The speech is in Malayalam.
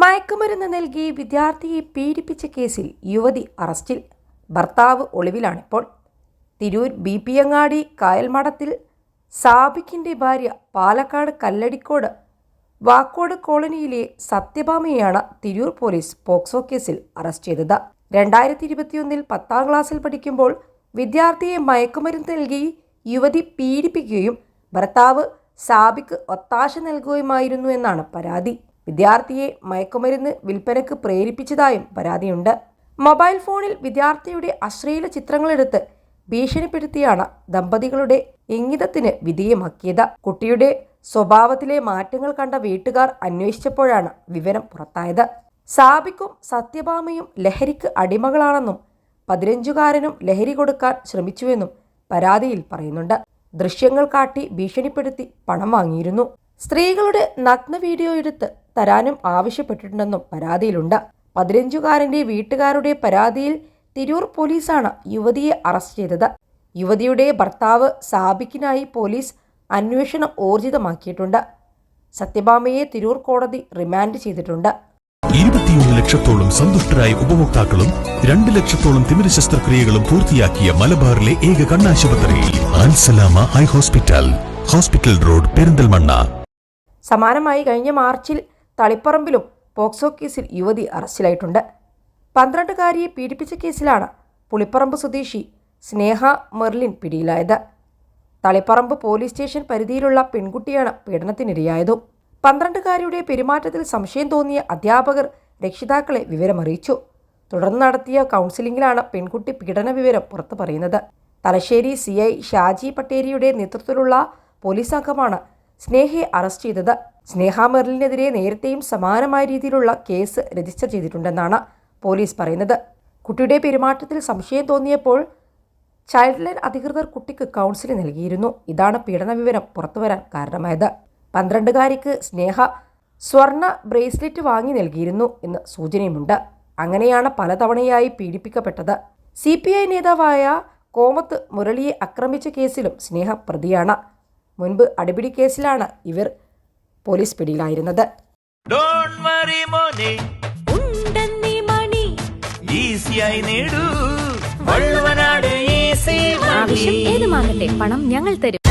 മയക്കുമരുന്ന് നൽകി വിദ്യാർത്ഥിയെ പീഡിപ്പിച്ച കേസിൽ യുവതി അറസ്റ്റിൽ. ഭർത്താവ് ഒളിവിലാണിപ്പോൾ. തിരൂർ ബി പി അങ്ങാടി കായൽമഠത്തിൽ സാബിക്കിന്റെ ഭാര്യ പാലക്കാട് കല്ലടിക്കോട് വാക്കോട് കോളനിയിലെ സത്യഭാമയെയാണ് തിരൂർ പോലീസ് പോക്സോ കേസിൽ അറസ്റ്റ് ചെയ്തത്. രണ്ടായിരത്തി ഇരുപത്തിയൊന്നിൽ പത്താം ക്ലാസ്സിൽ പഠിക്കുമ്പോൾ വിദ്യാർത്ഥിയെ മയക്കുമരുന്ന് നൽകി യുവതി പീഡിപ്പിക്കുകയും ഭർത്താവ് സാബിക്ക് ഒത്താശ നൽകുകയുമായിരുന്നു എന്നാണ് പരാതി. വിദ്യാർത്ഥിയെ മയക്കുമരുന്ന് വിൽപ്പനയ്ക്ക് പ്രേരിപ്പിച്ചതായും പരാതിയുണ്ട്. മൊബൈൽ ഫോണിൽ വിദ്യാർത്ഥിയുടെ അശ്ലീല ചിത്രങ്ങളെടുത്ത് ഭീഷണിപ്പെടുത്തിയാണ് ദമ്പതികളുടെ ഇംഗിതത്തിന് വിധേയമാക്കിയത്. കുട്ടിയുടെ സ്വഭാവത്തിലെ മാറ്റങ്ങൾ കണ്ട വീട്ടുകാർ അന്വേഷിച്ചപ്പോഴാണ് വിവരം പുറത്തായത്. സാബിക്കും സത്യഭാമയും ലഹരിക്ക് അടിമകളാണെന്നും പതിനഞ്ചുകാരനും ലഹരി കൊടുക്കാൻ ശ്രമിച്ചുവെന്നും പരാതിയിൽ പറയുന്നുണ്ട്. ദൃശ്യങ്ങൾ കാട്ടി ഭീഷണിപ്പെടുത്തി പണം വാങ്ങിയിരുന്നു. സ്ത്രീകളുടെ നഗ്ന വീഡിയോ എടുത്ത് തരാനും ആവശ്യപ്പെട്ടിട്ടുണ്ടെന്നും പരാതിയിലുണ്ട്. പതിനഞ്ചുകാരന്റെ വീട്ടുകാരുടെ പരാതിയിൽ തിരൂർ പോലീസാണ് യുവതിയെ അറസ്റ്റ് ചെയ്തത്. യുവതിയുടെ ഭർത്താവ് സാബിക്കിനായി പോലീസ് അന്വേഷണം ഊർജിതമാക്കിയിട്ടുണ്ട്. സത്യഭാമയെ തിരൂർ കോടതി റിമാൻഡ് ചെയ്തിട്ടുണ്ട്. ഇരുപത്തിയൊന്ന് ലക്ഷത്തോളം സന്തുഷ്ടരായ ഉപഭോക്താക്കളും രണ്ട് ലക്ഷത്തോളം തിമിര ശസ്ത്രക്രിയകളും പൂർത്തിയാക്കിയ മലബാറിലെ ഏക കണ്ണാശുപത്രി Al Salama eye hospital hospital road Perinthalmanna. സമാനമായി കഴിഞ്ഞ മാർച്ചിൽ തളിപ്പറമ്പിലും പോക്സോ കേസിൽ യുവതി അറസ്റ്റിലായിട്ടുണ്ട്. പന്ത്രണ്ടുകാരിയെ പീഡിപ്പിച്ച കേസിലാണ് പുളിപ്പറമ്പ് സ്വദേശി സ്നേഹ മെർലിൻ പിടിയിലായത്. തളിപ്പറമ്പ് പോലീസ് സ്റ്റേഷൻ പരിധിയിലുള്ള പെൺകുട്ടിയാണ് പീഡനത്തിനിരയായതും. പന്ത്രണ്ടുകാരിയുടെ പെരുമാറ്റത്തിൽ സംശയം തോന്നിയ അധ്യാപകർ രക്ഷിതാക്കളെ വിവരമറിയിച്ചു. തുടർന്ന് നടത്തിയ കൗൺസിലിംഗിലാണ് പെൺകുട്ടി പീഡന വിവരം പുറത്തു പറയുന്നത്. തലശ്ശേരി സി ഐ ഷാജി പട്ടേരിയുടെ നേതൃത്വത്തിലുള്ള പോലീസ് സംഘമാണ് സ്നേഹയെ അറസ്റ്റ് ചെയ്തത്. സ്നേഹ മെറിലിനെതിരെ നേരത്തെയും സമാനമായ രീതിയിലുള്ള കേസ് രജിസ്റ്റർ ചെയ്തിട്ടുണ്ടെന്നാണ് പോലീസ് പറയുന്നത്. കുട്ടിയുടെ പെരുമാറ്റത്തിൽ സംശയം തോന്നിയപ്പോൾ ചൈൽഡ് ലൈൻ അധികൃതർ കുട്ടിക്ക് കൗൺസിലിംഗ് നൽകിയിരുന്നു. ഇതാണ് പീഡന വിവരം പുറത്തുവരാൻ കാരണമായത്. പന്ത്രണ്ടുകാരിക്ക് സ്നേഹ സ്വർണ ബ്രേസ്ലെറ്റ് വാങ്ങി നൽകിയിരുന്നു എന്ന് സൂചനയുമുണ്ട്. അങ്ങനെയാണ് പലതവണയായി പീഡിപ്പിക്കപ്പെട്ടത്. സി പി ഐ നേതാവായ കോമത്ത് മുരളിയെ ആക്രമിച്ച കേസിലും സ്നേഹ പ്രതിയാണ്. മുൻപ് അടിപിടി കേസിലാണ് ഇവർ പോലീസ് പിടിയിലായിരുന്നത്. ഡോണ്ട് വറി മോനെ. ഉണ്ടെന്നീ മണി. ഈസിയായി നേടൂ. വള്ളുവനാട് ഈസി ആവശ്യം ഏതുമാകട്ടെ പണം ഞങ്ങൾ തരും.